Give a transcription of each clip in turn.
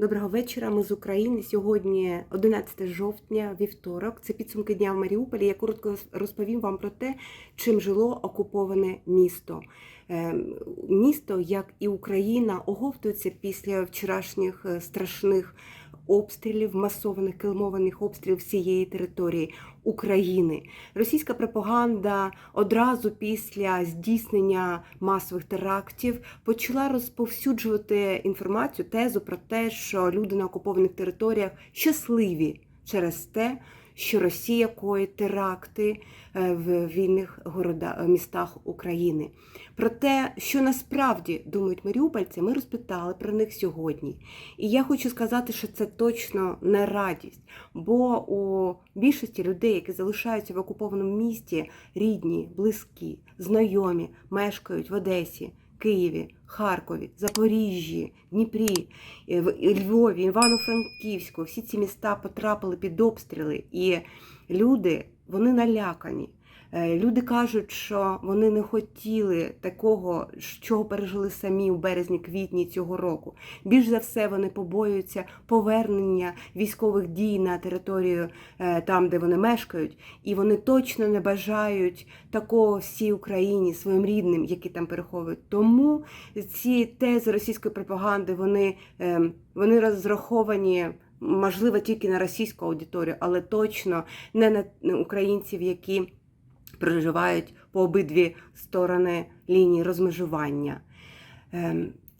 Доброго вечора. Ми з України. Сьогодні 11 жовтня, вівторок. Це підсумки дня в Маріуполі. Я коротко розповім вам про те, чим жило окуповане місто. Е, Місто, як і Україна, оговтується після вчорашніх е, страшних обстрілів, масованих килмованих обстрілів всієї території України. Російська пропаганда одразу після здійснення масових терактів почала розповсюджувати інформацію, тезу про те, що люди на окупованих територіях щасливі через те, що Росія коїть теракти е, в вільних города, містах України. Про те, що насправді думають маріупольці, ми розпитали про них сьогодні. І я хочу сказати, що це точно не радість, бо у більшості людей, які залишаються в окупованому місті, рідні, близькі, знайомі, мешкають в Одесі. Києві, Харкові, Запоріжжі, Дніпрі, е, Львові, Івано-Франківську, всі ці міста потрапили під обстріли, і люди вони налякані. Е, Люди кажуть, що вони не хотіли такого, що пережили самі у березні-квітні цього року. Більш за все, вони побоюються повернення військових дій на територію е, там, де вони мешкають, і вони точно не бажають такого всій Україні своїм рідним, які там переховують. Тому ці тези російської пропаганди вони, е, вони розраховані. Можливо, тільки на російську аудиторію, але точно не на українців, які проживають по обидві сторони лінії розмежування.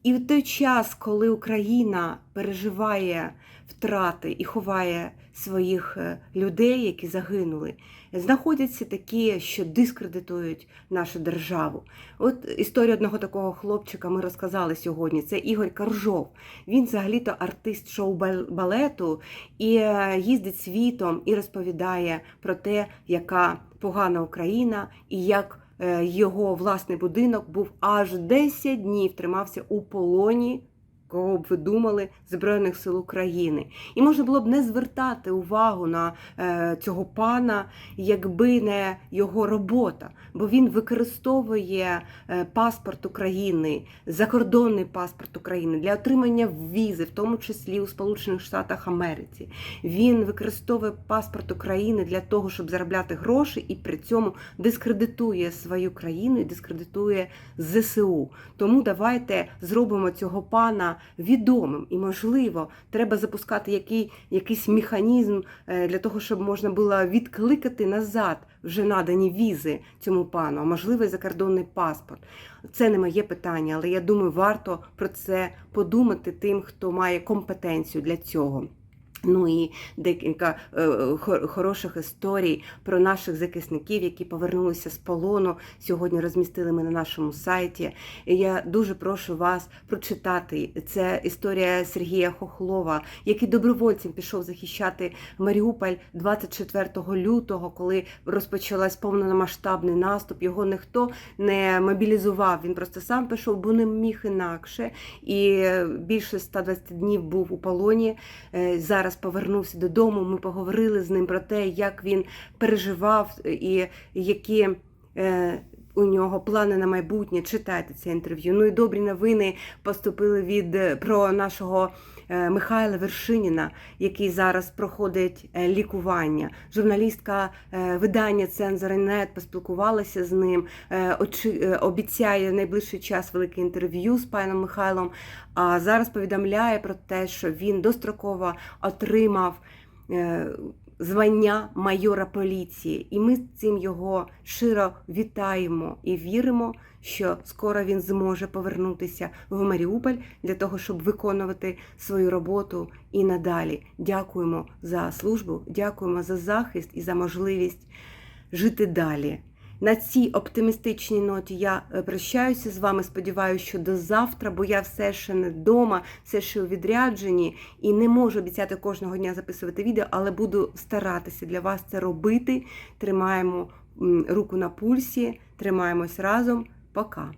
І в той час, коли Україна переживає втрати і ховає своїх е, людей, які загинули, знаходяться такі, що дискредитують нашу державу. От історію одного такого хлопчика ми розказали сьогодні. Це Ігор Каржов. Він взагалі-то артист шоу-балету і е, їздить світом і розповідає про те, яка погана Україна і як його власний будинок був аж 10 днів тримався у полоні. Кого б ви думали Збройних сил України, і можна було б не звертати увагу на е, цього пана, якби не його робота, бо він використовує е, паспорт України, закордонний паспорт України для отримання візи, в тому числі у Сполучених Штатах Америці. Він використовує паспорт України для того, щоб заробляти гроші, і при цьому дискредитує свою країну і дискредитує ЗСУ. Тому давайте зробимо цього пана відомим і, можливо, треба запускати який, якийсь механізм е, для того, щоб можна було відкликати назад вже надані візи цьому пану, а можливо, і закордонний паспорт. Це не моє питання, але я думаю, варто про це подумати тим, хто має компетенцію для цього. Ну і декілька е, хороших історій про наших захисників, які повернулися з полону. Сьогодні розмістили ми на нашому сайті. І я дуже прошу вас прочитати. Це історія Сергія Хохлова, який добровольцем пішов захищати Маріуполь 24 лютого, коли розпочалась повномасштабний наступ. Його ніхто не мобілізував. Він просто сам пішов, бо не міг інакше. І більше 120 днів був у полоні. Е, Зараз повернувся додому. Ми поговорили з ним про те, як він переживав і які. У нього плани на майбутнє, читайте це інтерв'ю. Ну і добрі новини поступили від е, про нашого е, Михайла Вершиніна, який зараз проходить е, лікування. Журналістка видання Цензоринет поспілкувалася з ним. очі- Обіцяє в найближчий час велике інтерв'ю з паном Михайлом. А зараз повідомляє про те, що він достроково отримав. Звання майора поліції, і ми цим його щиро вітаємо і віримо, що скоро він зможе повернутися в Маріуполь для того, щоб виконувати свою роботу і надалі. Дякуємо за службу, дякуємо за захист і за можливість жити далі. На цій оптимістичній ноті я е, прощаюся з вами. Сподіваюся, що до завтра, бо я все ще не вдома, все ще у відрядженні і не можу обіцяти кожного дня записувати відео, але буду старатися для вас це робити. Тримаємо руку на пульсі, тримаємось разом. Пока.